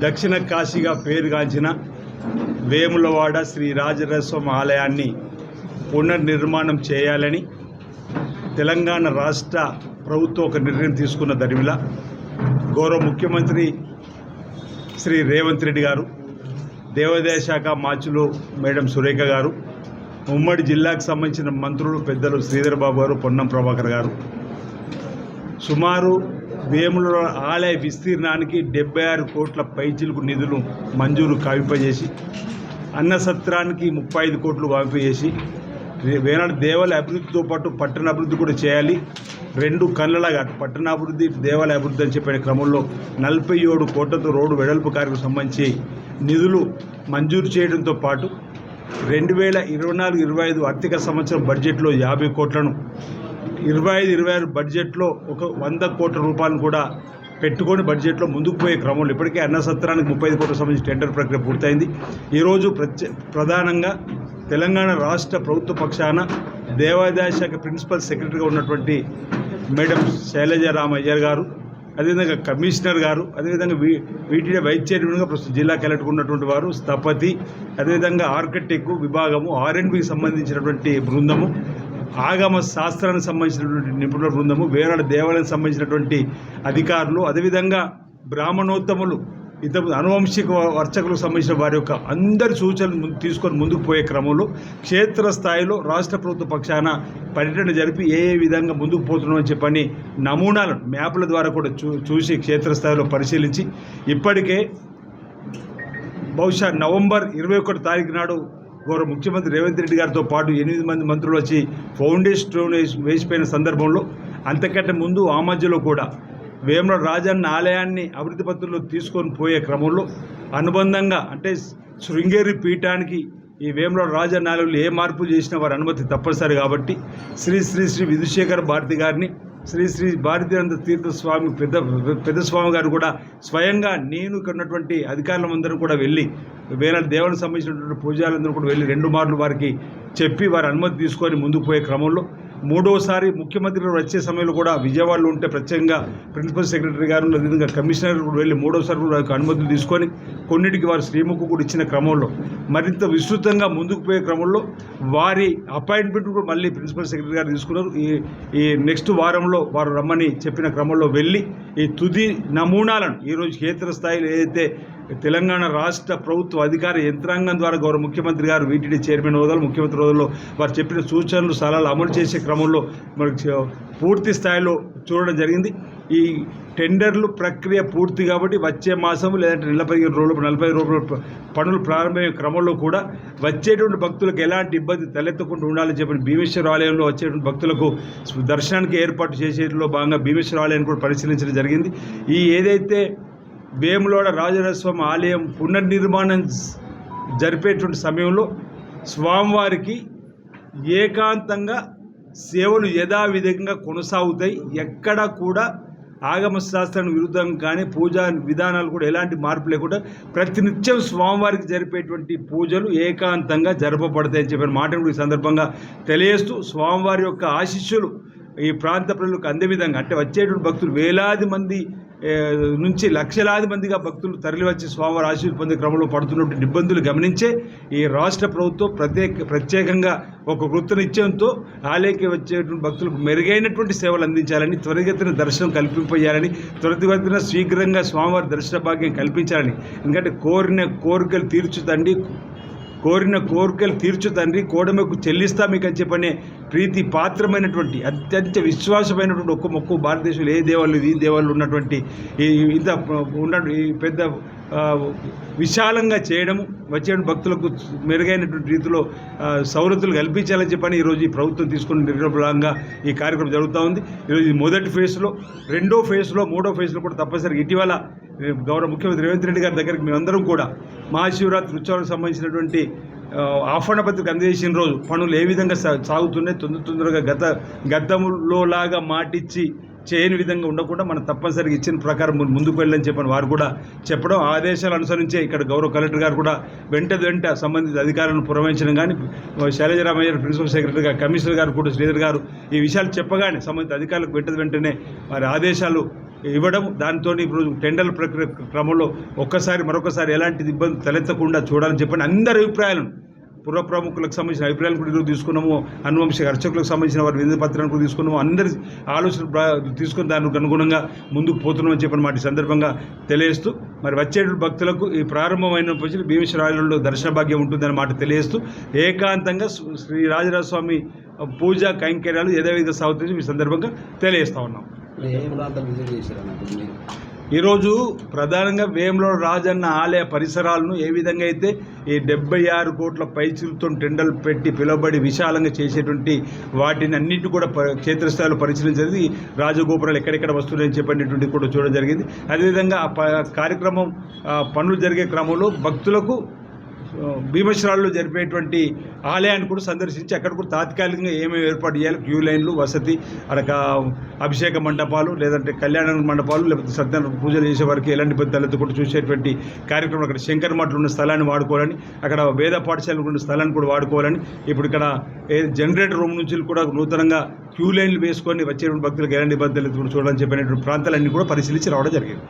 దక్షిణ కాశీగా పేరుగాంచిన వేములవాడ శ్రీ రాజరస్వామి ఆలయాన్ని పునర్నిర్మాణం చేయాలని తెలంగాణ రాష్ట్ర ప్రభుత్వం ఒక నిర్ణయం తీసుకున్న దరిమిల గౌరవ ముఖ్యమంత్రి శ్రీ రేవంత్ రెడ్డి గారు దేవాదాయ శాఖ మాచులు మేడం సురేఖ గారు ఉమ్మడి జిల్లాకు సంబంధించిన మంత్రులు పెద్దలు శ్రీధర్ బాబు గారు పొన్నం ప్రభాకర్ గారు. సుమారు వేముల ఆలయ విస్తీర్ణానికి డెబ్బై ఆరు కోట్ల పైచిలకు నిధులు మంజూరు కావింపజేసి అన్న సత్రానికి ముప్పై ఐదు కోట్లు కావింపజేసి వేనాడు దేవాలయ అభివృద్ధితో పాటు పట్టణ అభివృద్ధి కూడా చేయాలి. రెండు కళ్ళలాగా పట్టణాభివృద్ధి దేవాలయ అభివృద్ధి అని చెప్పిన క్రమంలో నలభై ఏడు కోట్లతో రోడ్డు వెడల్పు కార్యక్రమం సంబంధించి నిధులు మంజూరు చేయడంతో పాటు రెండు వేల ఇరవై నాలుగు ఇరవై ఐదు ఆర్థిక సంవత్సరం బడ్జెట్లో యాభై కోట్లను ఇరవై ఐదు ఇరవై ఆరు బడ్జెట్లో ఒక వంద కోట్ల రూపాయలను కూడా పెట్టుకొని బడ్జెట్లో ముందుకు పోయే క్రమంలో ఇప్పటికే అన్న సత్రానికి ముప్పై ఐదు కోట్ల సంబంధించి టెండర్ ప్రక్రియ పూర్తయింది. ఈరోజు ప్రత్యే ప్రధానంగా తెలంగాణ రాష్ట్ర ప్రభుత్వ పక్షాన దేవాదాయ శాఖ ప్రిన్సిపల్ సెక్రటరీగా ఉన్నటువంటి మేడం శైలజ రామయ్యర్ గారు అదేవిధంగా కమిషనర్ గారు అదేవిధంగా వీ వీటిడే వైస్ చైర్మన్గా ప్రస్తుతం జిల్లా కలెక్టర్ ఉన్నటువంటి వారు స్థపతి అదేవిధంగా ఆర్కిటెక్ విభాగము ఆర్ఎండ్బికి సంబంధించినటువంటి బృందము ఆగమ శాస్త్రానికి సంబంధించినటువంటి నిపుణుల బృందము వేరే దేవాలయానికి సంబంధించినటువంటి అధికారులు అదేవిధంగా బ్రాహ్మణోత్తములు ఇతర అనువంశిక వర్చకులకు సంబంధించిన వారి యొక్క అందరి సూచనలు తీసుకొని ముందుకు పోయే క్రమంలో క్షేత్రస్థాయిలో రాష్ట్ర ప్రభుత్వ పక్షాన పర్యటన జరిపి ఏ ఏ విధంగా ముందుకు పోతున్నామని చెప్పని నమూనాలను మ్యాప్ల ద్వారా కూడా చూ చూసి క్షేత్రస్థాయిలో పరిశీలించి ఇప్పటికే బహుశా నవంబర్ ఇరవై ఒకటి తారీఖు నాడు గౌరవ ముఖ్యమంత్రి రేవంత్ రెడ్డి గారితో పాటు ఎనిమిది మంది మంత్రులు వచ్చి ఫౌండేషన్ వేసి వేసిపోయిన సందర్భంలో అంతకంటే ముందు ఆ మధ్యలో కూడా వేమల రాజన్న ఆలయాన్ని అభివృద్ధి పత్రంలో తీసుకొని పోయే క్రమంలో అనుబంధంగా అంటే శృంగేరి పీఠానికి ఈ వేమల రాజన్న ఆలయంలో ఏ మార్పులు చేసినా వారి అనుమతి తప్పనిసరి కాబట్టి శ్రీ శ్రీ శ్రీ విధుశేఖర భారతి గారిని శ్రీ శ్రీ భారతీయానంద తీర్థ స్వామి పెద్ద పెద్ద స్వామి గారు కూడా స్వయంగా నేను ఇక్కడ ఉన్నటువంటి అధికారులందరూ కూడా వెళ్ళి వేల దేవునికి సంబంధించినటువంటి పూజారులందరూ కూడా వెళ్ళి రెండు మార్లు వారికి చెప్పి వారి అనుమతి తీసుకొని ముందుకు పోయే క్రమంలో మూడోసారి ముఖ్యమంత్రి గారు వచ్చే సమయంలో కూడా విజయవాడలో ఉంటే ప్రత్యేకంగా ప్రిన్సిపల్ సెక్రటరీ గారు అదేవిధంగా కమిషనర్ కూడా వెళ్ళి మూడోసారి కూడా వారికి అనుమతులు తీసుకొని కొన్నిటికి వారు శ్రీముఖు కూడా ఇచ్చిన క్రమంలో మరింత విస్తృతంగా ముందుకు పోయే క్రమంలో వారి అపాయింట్మెంట్ కూడా మళ్ళీ ప్రిన్సిపల్ సెక్రటరీ గారు తీసుకున్నారు. ఈ ఈ నెక్స్ట్ వారంలో వారు రమ్మని చెప్పిన క్రమంలో వెళ్ళి ఈ తుది నమూనాలను ఈరోజు క్షేత్ర స్థాయిలో ఏదైతే తెలంగాణ రాష్ట్ర ప్రభుత్వ అధికార యంత్రాంగం ద్వారా గౌరవ ముఖ్యమంత్రి గారు వీటిడి చైర్మన్ హోదాలో ముఖ్యమంత్రి హోదాలో వారు చెప్పిన సూచనలు సలహాలు అమలు చేసే క్రమంలో మనకు పూర్తి స్థాయిలో చూడడం జరిగింది. ఈ టెండర్లు ప్రక్రియ పూర్తి కాబట్టి వచ్చే మాసం లేదంటే నెల పదిహేను రోజులు నలభై రోజులు పనులు ప్రారంభమయ్యే క్రమంలో కూడా వచ్చేటువంటి భక్తులకు ఎలాంటి ఇబ్బంది తలెత్తకుండా ఉండాలని చెప్పిన భీమేశ్వర ఆలయంలో వచ్చేటువంటి భక్తులకు దర్శనానికి ఏర్పాటు చేసేట్లో భాగంగా భీమేశ్వర ఆలయాన్ని కూడా పరిశీలించడం జరిగింది. ఈ ఏదైతే వేములోడ రాజరాజస్వామి ఆలయం పునర్నిర్మాణం జరిపేటువంటి సమయంలో స్వామివారికి ఏకాంతంగా సేవలు యథావిధంగా కొనసాగుతాయి. ఎక్కడా కూడా ఆగమ శాస్త్రానికి విరుద్ధంగా కానీ పూజా విధానాలు కూడా ఎలాంటి మార్పు లేకుండా ప్రతినిత్యం స్వామివారికి జరిపేటువంటి పూజలు ఏకాంతంగా జరపబడతాయని చెప్పిన మాటను ఈ సందర్భంగా తెలియజేస్తూ స్వామివారి యొక్క ఆశీస్సులు ఈ ప్రాంత ప్రజలకు అందే విధంగా అంటే వచ్చేటువంటి భక్తులు వేలాది మంది నుంచి లక్షలాది మందిగా భక్తులు తరలివచ్చి స్వామివారి ఆశీస్సు పొందే క్రమంలో పడుతున్నటువంటి ఇబ్బందులు గమనించే ఈ రాష్ట్ర ప్రభుత్వం ప్రత్యేక ప్రత్యేకంగా ఒక వృత్తనిత్యంతో ఆలయకి వచ్చేటువంటి భక్తులకు మెరుగైనటువంటి సేవలు అందించాలని త్వరితగతిన దర్శనం కల్పింపజేయాలని త్వరితగతిన శీఘ్రంగా స్వామివారి దర్శన భాగ్యం కల్పించాలని ఎందుకంటే కోరిన కోరికలు తీర్చుతండి కోరిన కోరికలు తీర్చు తండ్రి కోడమకు చెల్లిస్తా మీకు అని చెప్పనే ప్రీతి పాత్రమైనటువంటి అత్యంత విశ్వాసమైనటువంటి ఒక్క మొక్కు భారతదేశంలో ఏ దేవాళ్ళు ఈ దేవాళ్ళు ఉన్నటువంటి ఈ ఇంత ఉన్న ఈ పెద్ద విశాలంగా చేయడము వచ్చే భక్తులకు మెరుగైనటువంటి రీతిలో సౌలతులు కల్పించాలని చెప్పని ఈరోజు ఈ ప్రభుత్వం తీసుకున్న నిర్ణయంగా ఈ కార్యక్రమం జరుగుతూ ఉంది. ఈరోజు మొదటి ఫేజ్లో రెండో ఫేజ్లో మూడో ఫేజ్లో కూడా తప్పనిసరిగా ఇటీవల గౌరవ ముఖ్యమంత్రి రేవంత్ రెడ్డి గారి దగ్గరికి మేమందరం కూడా మహాశివరాత్రి ఉత్సవాలకు సంబంధించినటువంటి ఆహ్వాన పత్రిక అందజేసిన రోజు పనులు ఏ విధంగా సా- సాగుతున్నాయి తొందర తొందరగా గత గతంలో లాగా మాటిచ్చి చేయని విధంగా ఉండకుండా మనం తప్పనిసరిగా ఇచ్చిన ప్రకారం ముందుకు వెళ్ళని చెప్పని వారు కూడా చెప్పడం ఆదేశాలు అనుసరించే ఇక్కడ గౌరవ కలెక్టర్ గారు కూడా వెంట వెంట సంబంధిత అధికారులను పురమాయించడం కానీ శైలజరామయ్య ప్రిన్సిపల్ సెక్రటరీ గారు కమిషనర్ గారు కూడా శ్రీధర్ గారు ఈ విషయాలు చెప్పగానే సంబంధిత అధికారులకు వెంట వెంటనే వారి ఆదేశాలు ఇవ్వడం దాంతో ఇప్పుడు టెండర్ల ప్రక్రియ క్రమంలో ఒక్కసారి మరొకసారి ఎలాంటి ఇబ్బంది తలెత్తకుండా చూడాలని చెప్పని అందరి అభిప్రాయాలను పుర్వ ప్రముఖులకు సంబంధించిన అభిప్రాయాలు కూడా ఈరోజు తీసుకున్నాము అనువంశిక అర్చకులకు సంబంధించిన వారి విధి పత్రాలను కూడా తీసుకున్నాము అందరి ఆలోచన తీసుకుని దానికి అనుగుణంగా ముందుకు పోతున్నామని చెప్పిన మాట సందర్భంగా తెలియజేస్తూ మరి వచ్చే భక్తులకు ఈ ప్రారంభమైన పూజలు దర్శన భాగ్యం ఉంటుందని మాట తెలియజేస్తూ ఏకాంతంగా శ్రీ- రాజరాజస్వామి పూజ కైంకర్యాలు యథావిధ సాగుతుంది ఈ సందర్భంగా తెలియజేస్తా ఉన్నాం. ఏ విజిట్ చేశారు అన్నప్పుడు మీరు ఈరోజు ప్రధానంగా వేములో రాజన్న ఆలయ పరిసరాలను ఏ విధంగా అయితే ఈ డెబ్బై ఆరు కోట్ల పైచులతో టెండర్లు పెట్టి పిలువబడి విశాలంగా చేసేటువంటి వాటిని అన్నింటి కూడా ప- క్షేత్రస్థాయిలో పరిశీలించేది రాజగోపురాలు ఎక్కడెక్కడ వస్తున్నాయని చెప్పినటువంటి కూడా చూడడం జరిగింది. అదేవిధంగా ఆ ప- కార్యక్రమం పనులు జరిగే క్రమంలో భక్తులకు భీమశ్రాల్లో జరిపేటువంటి ఆలయాన్ని కూడా సందర్శించి అక్కడ కూడా తాత్కాలికంగా ఏమేమి ఏర్పాటు చేయాలి? క్యూ లైన్లు వసతి అక్కడ అభిషేక మండపాలు లేదంటే కళ్యాణ మండపాలు లేకపోతే సత్యనారాయణ పూజలు చేసే వారికి ఎలాంటి ఇబ్బంది కూడా చూసేటువంటి కార్యక్రమం అక్కడ శంకర్ మఠలు ఉన్న స్థలాన్ని వాడుకోవాలని అక్కడ వేద పాఠశాలకు ఉన్న స్థలాన్ని కూడా వాడుకోవాలని ఇప్పుడు ఇక్కడ ఏ జనరేటర్ రూమ్ నుంచి కూడా నూతనంగా క్యూ లైన్లు వేసుకొని వచ్చేటువంటి భక్తులకు ఎలాంటి ఇబ్బందులు కూడా చూడాలని చెప్పినటువంటి ప్రాంతాలన్నీ కూడా పరిశీలించి రావడం జరిగింది.